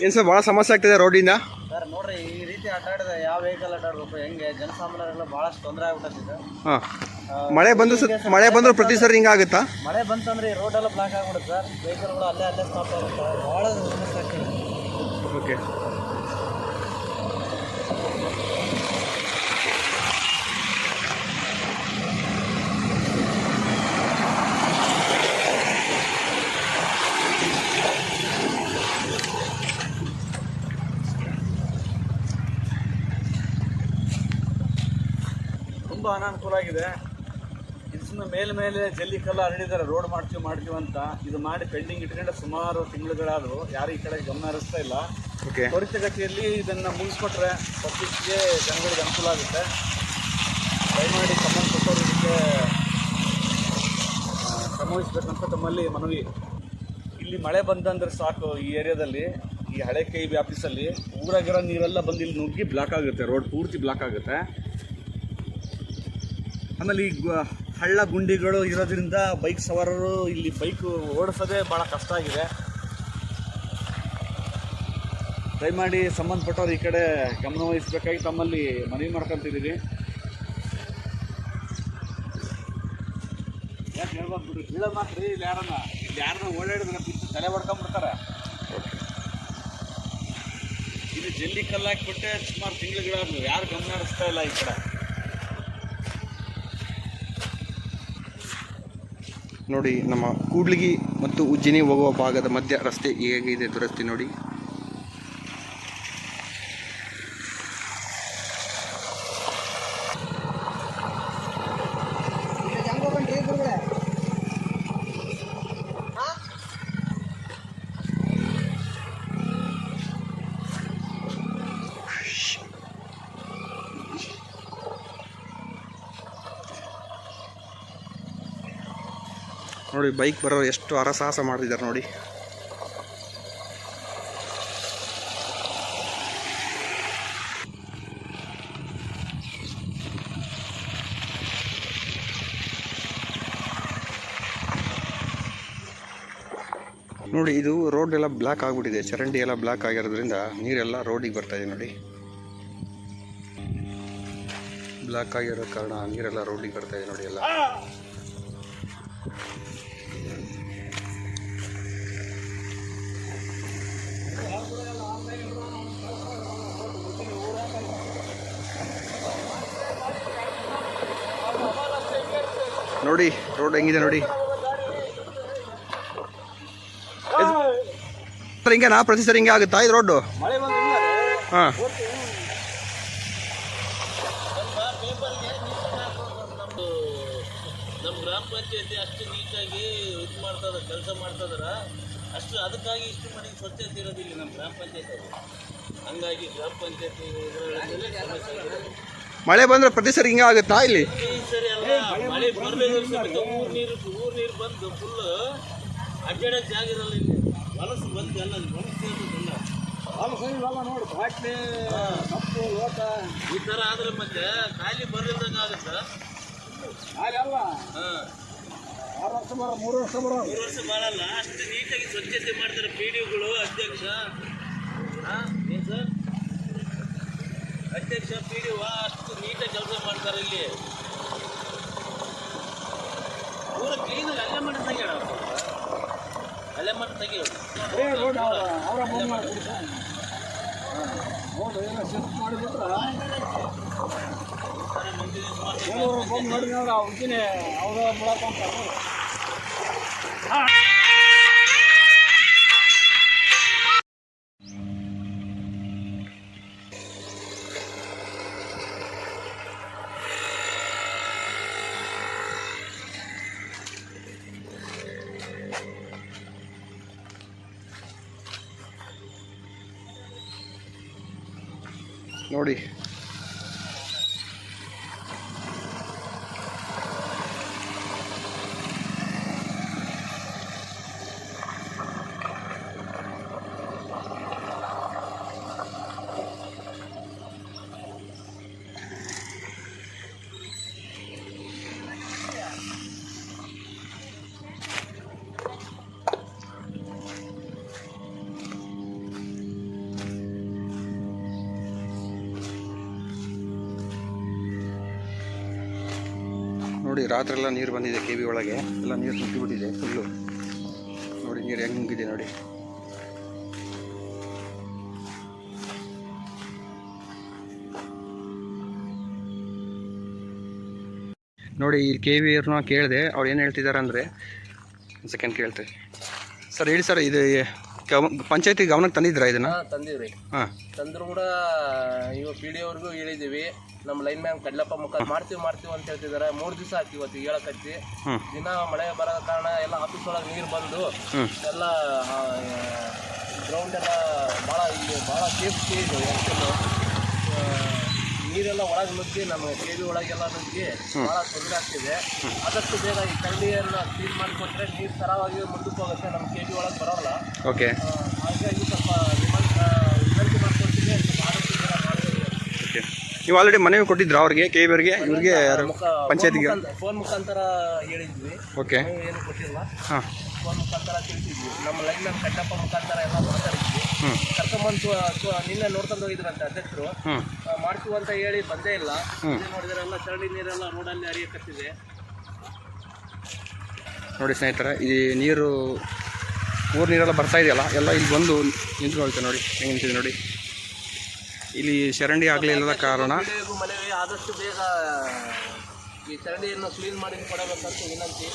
ಏನು ಸರ್ ಭಾಳ ಸಮಸ್ಯೆ ಆಗ್ತಿದೆ ರೋಡಿಂದ? ಸರ್ ನೋಡ್ರಿ ಈ ರೀತಿ ಆಟಾಡಿದ ಯಾವ ವೆಹಿಕಲ್ ಆಟಾಡ್ಬೇಕು ಹೆಂಗೆ? ಜನಸಾಮಾನ್ಯರೆಲ್ಲ ಭಾಳಷ್ಟು ತೊಂದರೆ ಆಗ್ಬಿಟ್ಟಿದೆ ಹಾಂ. ಮಳೆ ಬಂದು ಮಳೆ ಬಂದರೂ ಪ್ರತಿ ಸರಿ ಹಿಂಗಾಗುತ್ತಾ ಮಳೆ ಬಂತಂದ್ರೆ ಈ ರೋಡ್ ಎಲ್ಲ ಬ್ಲಾಕ್ ಆಗ್ಬಿಡುತ್ತೆ ಸರ್. ವೆಹಿಕಲ್ಗಳು ಅಲ್ಲೇ ಅಲ್ಲೇ ಸ್ಟಾಪ್ ಆಗುತ್ತೆ. ಭಾಳ ಸಮಸ್ಯೆ ಆಗ್ತಿದೆ. ಓಕೆ ತುಂಬ ಅನಾನುಕೂಲ ಆಗಿದೆ. ಇದು ಸುಮ್ಮನೆ ಮೇಲೆ ಮೇಲೆ ಜಲ್ಲಿ ಕಲ್ಲು ಹರಡಿದ್ದಾರೆ ರೋಡ್ ಮಾಡ್ತೀವಿ ಮಾಡ್ತೀವಿ ಅಂತ. ಇದು ಮಾಡಿ ಪೆಂಡಿಂಗ್ ಇಟ್ಕೊಂಡು ಸುಮಾರು ತಿಂಗಳುಗಳಾದರೂ ಯಾರು ಈ ಕಡೆ ಗಮನ ಹರಿಸ್ತಾ ಇಲ್ಲ. ಓಕೆ ತ್ವರಿತಗತಿಯಲ್ಲಿ ಇದನ್ನು ಮುಗಿಸ್ಕೊಟ್ರೆ ಪಬ್ಲಿಕ್ಗೆ ಜನಗಳಿಗೆ ಅನುಕೂಲ ಆಗುತ್ತೆ. ದಯಮಾಡಿ ಸಂಬಂಧಪಟ್ಟವರು ಇದಕ್ಕೆ ಶ್ರಮವಹಿಸ್ಬೇಕಂತ ತಮ್ಮಲ್ಲಿ ಮನವಿ. ಇಲ್ಲಿ ಮಳೆ ಬಂದಂದ್ರೆ ಸಾಕು ಈ ಏರಿಯಾದಲ್ಲಿ ಈ ಹಳೆ ಕೈ ಆಫೀಸಲ್ಲಿ ಊರಾಗಿರೋ ನೀರೆಲ್ಲ ಬಂದು ಇಲ್ಲಿ ನುಗ್ಗಿ ಬ್ಲಾಕ್ ಆಗುತ್ತೆ. ರೋಡ್ ಪೂರ್ತಿ ಬ್ಲಾಕ್ ಆಗುತ್ತೆ. ಆಮೇಲೆ ಈ ಹಳ್ಳ ಗುಂಡಿಗಳು ಇರೋದ್ರಿಂದ ಬೈಕ್ ಸವಾರರು ಇಲ್ಲಿ ಬೈಕ್ ಓಡಿಸೋದೇ ಭಾಳ ಕಷ್ಟ ಆಗಿದೆ. ದಯಮಾಡಿ ಸಂಬಂಧಪಟ್ಟವ್ರು ಈ ಕಡೆ ಗಮನ ವಹಿಸಬೇಕಾಗಿ ತಮ್ಮಲ್ಲಿ ಮನವಿ ಮಾಡ್ಕೊತಿದ್ದೀವಿ. ಯಾಕೆ ಹೇಳ್ಬಾರ್ದು ಬಿಡ್ರಿ? ಬೀಳೋದು ಮಾತ್ರ ಇಲ್ಲಿ ಯಾರನ್ನ ಇಲ್ಲಿ ಯಾರನ್ನ ಓಡಾಡಿದ್ರೆ ತಲೆ ಹೊಡ್ಕೊಂಡ್ಬಿಡ್ತಾರೆ ಇಲ್ಲಿ ಜಲ್ಲಿ ಕಲ್ಲು ಹಾಕ್ಬಿಟ್ಟೆ ಸುಮಾರು ತಿಂಗಳುಗಳಾದ್ವು ಯಾರು ಗಮನ ಹರಿಸ್ತಾ ಇಲ್ಲ ಈ ಕಡೆ. ನೋಡಿ ನಮ್ಮ ಕೂಡ್ಲಿಗಿ ಮತ್ತು ಉಜ್ಜಿನಿ ಹೋಗುವ ಭಾಗದ ಮಧ್ಯ ರಸ್ತೆ ಹೇಗಿದೆ? ದುರಸ್ತಿ ನೋಡಿ. ನೋಡಿ ಬೈಕ್ ಬರೋ ಎಷ್ಟು ಹರಸಾಹಸ ಮಾಡ್ತಿದ್ದಾರೆ ನೋಡಿ. ನೋಡಿ, ಇದು ರೋಡ್ ಎಲ್ಲ ಬ್ಲಾಕ್ ಆಗಿಬಿಟ್ಟಿದೆ. ಚರಂಡಿ ಎಲ್ಲ ಬ್ಲಾಕ್ ಆಗಿರೋದ್ರಿಂದ ನೀರೆಲ್ಲ ರೋಡಿಗೆ ಬರ್ತಾ ಇದೆ ನೋಡಿ. ಬ್ಲಾಕ್ ಆಗಿರೋ ಕಾರಣ ನೀರೆಲ್ಲ ರೋಡಿಗೆ ಬರ್ತಾ ಇದೆ ನೋಡಿ ಎಲ್ಲ. ನೋಡಿ ರೋಡ್ ಹೆಂಗಿದೆ ನೋಡಿ. ಸರ್ ಹಿಂಗೆನಾ? ಪ್ರತಿ ಸರಿ ಹಿಂಗೆ ಆಗುತ್ತಾ ಇದು ರೋಡು ಹಾಂ. ನಮ್ಮ ಗ್ರಾಮ ಪಂಚಾಯತಿ ಅಷ್ಟು ನೀಟಾಗಿ ಇದು ಮಾಡ್ತದ ಕೆಲಸ ಮಾಡ್ತದಾರ ಅಷ್ಟು ಅದಕ್ಕಾಗಿ ಇಷ್ಟು ಮನೆಗೆ ಸ್ವಚ್ಛತೆ ಇರೋದಿಲ್ಲ ನಮ್ಮ ಗ್ರಾಮ ಪಂಚಾಯತಿ ಹಂಗಾಗಿ ಗ್ರಾಮ ಪಂಚಾಯತಿ ಇದರಲ್ಲಿ ಸಮಸ್ಯೆ ಆಗಿದೆ. ಮಳೆ ಬಂದರೆ ಪ್ರತಿ ಸರಿ ಹಿಂಗೆ ಆಗುತ್ತಾ ಇಲ್ಲಿ? ಈ ಥರ ಆದ್ರೆ ಮತ್ತೆ ಆರು ವರ್ಷ ಮೂರು ವರ್ಷ ಬರೋ ಮೂರು ವರ್ಷ ಮಾಡಲ್ಲ ಅಷ್ಟು ನೀಟಾಗಿ ಸ್ವಚ್ಛತೆ ಮಾಡ್ತಾರೆ ಪಿ ಡಿಗಳು ಅಧ್ಯಕ್ಷ. ಅಧ್ಯಕ್ಷ ಪಿ ಡಿ ಅಷ್ಟು ನೀಟಾಗಿ ಕೆಲಸ ಮಾಡ್ತಾರೆ ಇಲ್ಲಿ. ಊರ ಕ್ಲೀನಾಗಿ ಅಲ್ಲೇ ಮಾಡಿ ತೆಗಿಯೋಣ ಅಲ್ಲೇ ಮಾಡಿ ತೆಗಿಯೋಣ. ಹೌದು ಏನೋ ಶಿಫ್ಟ್ ಮಾಡಿಬಿಟ್ರೆ. ಬಂದು ನೋಡಿದ್ರೆ ಅವ್ರಿಗೆ ಅವ್ರ ಮುಳಕ ನೋಡಿ. ನೋಡಿ, ರಾತ್ರಿ ಎಲ್ಲ ನೀರು ಬಂದಿದೆ ಕೆ ಬಿ ಒಳಗೆ. ಎಲ್ಲ ನೀರು ನುಗ್ಗಿಬಿಟ್ಟಿದೆ ಫುಲ್ಲು ನೋಡಿ, ನೀರು ಹೆಂಗೆ ನುಗ್ಗಿದೆ ನೋಡಿ. ನೋಡಿ, ಈ ಕೆ ವಿ ಕೇಳಿದೆ, ಅವ್ರು ಏನು ಹೇಳ್ತಿದ್ದಾರೆ ಅಂದರೆ ಸೆಕೆಂಡ್ ಕೇಳ್ತೀವಿ ಸರ್, ಹೇಳಿ ಸರ್, ಇದು ಪಂಚಾಯತಿ ಗಮನಕ್ಕೆ ತಂದಿದ್ರ ಇದನ್ನು? ಹಾ ಹಾಂ. ತಂದ್ರು ಕೂಡ ಇವಾಗ ಪಿ ಡಿ ಅವ್ರಿಗೂ ಹೇಳಿದೀವಿ. ನಮ್ಮ ಲೈನ್ ಮ್ಯಾನ್ ಕಡ್ಲಪ್ಪ ಮುಖ ಮಾಡ್ತೀವಿ ಮಾಡ್ತೀವಿ ಅಂತ ಹೇಳ್ತಿದಾರೆ. ಮೂರು ದಿವಸ ಆಯ್ತು ಇವತ್ತು ಹೇಳಕತ್ತಿ ದಿನ ಮಳೆ ಬರೋ ಕಾರಣ ಎಲ್ಲ ಆಫೀಸ್ ಒಳಗೆ ನೀರು ಬಂದು ಎಲ್ಲ ಗ್ರೌಂಡ್ ಎಲ್ಲ ಭಾಳ ಇಲ್ಲಿ ಭಾಳ ಸೇಫ್ಟಿ ಇದೆ ನೀರೆಲ್ಲ ಒಳಗೆ ನುಗ್ಗಿ ನಮ್ಮ ಕೆ ವಿ ಒಳಗೆಲ್ಲ ನುಗ್ಗಿ ಭಾಳ ತೊಂದರೆ ಆಗ್ತಿದೆ. ಅದಕ್ಕೆ ಬೇಗ ಈ ಕರಡಿಯನ್ನು ಕ್ಲೀನ್ ಮಾಡಿಕೊಟ್ರೆ ನೀರು ಸರವಾಗಿ ಮುಂದಕ್ಕೆ ಹೋಗುತ್ತೆ ನಮ್ಮ ಕೆ ವಿ ಒಳಗೆ ಬರೋಲ್ಲ. ಓಕೆ. ಹಾಗಾಗಿ ಸ್ವಲ್ಪ ವಿನಂತಿ ಮಾಡ್ಕೊಳ್ತೀನಿ. ಸ್ವಲ್ಪ ಆದಷ್ಟು ಬೇಗ ಮಾಡಿ ಓಕೆ. ನೀವು ಆಲ್ರೆಡಿ ಮನವಿ ಕೊಟ್ಟಿದ್ರು ಅವ್ರಿಗೆ ಕೆ ಇವರಿಗೆ ಅವ್ರಿಗೆ? ಇವ್ರಿಗೆ ಪಂಚಾಯತ್ಗೆ? ಫೋನ್ ಮುಖಾಂತರ ಹೇಳಿದ್ವಿ. ಓಕೆ. ಏನು ಕೊಟ್ಟಿಲ್ಲ. ಹಾಂ. ಫೋನ್ ಮುಖಾಂತರ ತಿಳಿಸಿದ್ವಿ. ನಮ್ಮ ಲೈನ್ ನಮ್ಮ ಕಟ್ಟಪ್ಪ ಮುಖಾಂತರ ಎಲ್ಲ ಮಾತಾಡಿದ್ವಿ. ಕರ್ಕೊಂಬಂದು ನಿನ್ನೆ ನೋಡ್ಕೊಂಡು ಹೋಗಿದ್ರಂತೆ ಅಧ್ಯಕ್ಷರು. ಮಾಡ್ತೀವಿ ಅಂತ ಹೇಳಿ ಬಂದೇ ಇಲ್ಲ. ನೋಡಿದ್ರೆ ಎಲ್ಲ ಚರಂಡಿ ನೀರೆಲ್ಲ ರೋಡಲ್ಲಿ ಹರಿಯಕತ್ತಿದೆ. ನೋಡಿ ಸ್ನೇಹಿತರೆ ಈ ನೀರು ಊರು ನೀರೆಲ್ಲ ಬರ್ತಾ ಇದೆಯಲ್ಲ ಎಲ್ಲ ಇಲ್ಲಿ ಬಂದು ನಿಂತ್ಕೊಳ್ತೆ ನೋಡಿ. ಹೆಂಗೆ ನಿಂತಿದೆ ನೋಡಿ. ಇಲ್ಲಿ ಚರಂಡಿ ಆಗಲಿಲ್ಲದ ಕಾರಣ. ಮನೆಗೂ ಆದಷ್ಟು ಬೇಗ ಈ ಚರಂಡಿಯನ್ನು ಕ್ಲೀನ್ ಮಾಡಿ ಕೊಡಬೇಕಂತ ವಿನಂತಿ.